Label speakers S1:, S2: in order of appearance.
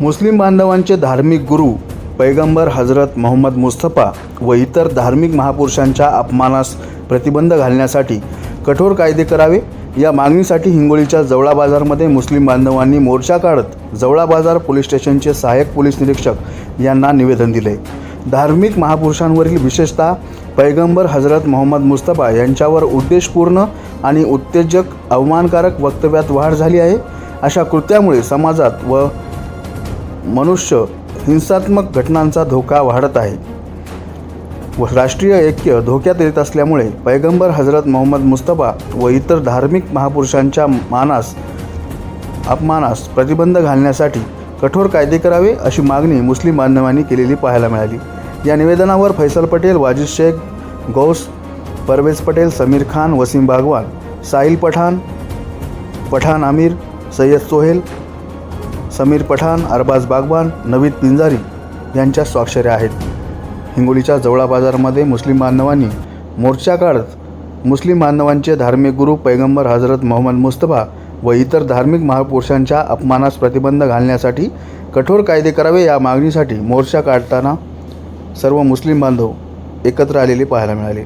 S1: मुस्लिम बांधवांचे धार्मिक गुरु पैगंबर हजरत मोहम्मद मुस्तफा व इतर धार्मिक महापुरुषांच्या अपमानास प्रतिबंध घालण्यासाठी कठोर कायदे करावे या मागणीसाठी हिंगोलीच्या जवळा बाजारमध्ये मुस्लिम बांधवांनी मोर्चा काढत जवळा बाजार पोलीस स्टेशनचे सहाय्यक पोलीस निरीक्षक यांना निवेदन दिले. धार्मिक महापुरुषांवरील विशेषतः पैगंबर हजरत मोहम्मद मुस्तफा यांच्यावर उद्देशपूर्ण आणि उत्तेजक अवमानकारक वक्तव्यात वाढ झाली आहे. अशा कृत्यामुळे समाजात व मनुष्य हिंसात्मक घटनांचा धोका वाढत आहे. व राष्ट्रीय ऐक्य धोक्यात येत असल्यामुळे पैगंबर हजरत मोहम्मद मुस्तफा व इतर धार्मिक महापुरुषांच्या मानास अपमानास प्रतिबंध घालण्यासाठी कठोर कायदे करावे अशी मागणी मुस्लिम बांधवांनी केलेली पाहायला मिळाली. या निवेदनावर फैसल पटेल वाजिद शेख गौस परवेज पटेल समीर खान वसीम भागवान साहिल पठाण पठाण आमिर सय्यद सोहेल समीर पठाण अरबाज बागवान नवीद पिंजारी यांच्या स्वाक्षऱ्या आहेत. हिंगोलीच्या जवळा बाजारमध्ये मुस्लिम बांधवांनी मोर्चा काढत मुस्लिम बांधवांचे धार्मिक गुरु पैगंबर हजरत मोहम्मद मुस्तफा व इतर धार्मिक महापुरुषांच्या अपमानास प्रतिबंध घालण्यासाठी कठोर कायदे करावे या मागणीसाठी मोर्चा काढताना सर्व मुस्लिम बांधव एकत्र आलेले पाहायला मिळाले.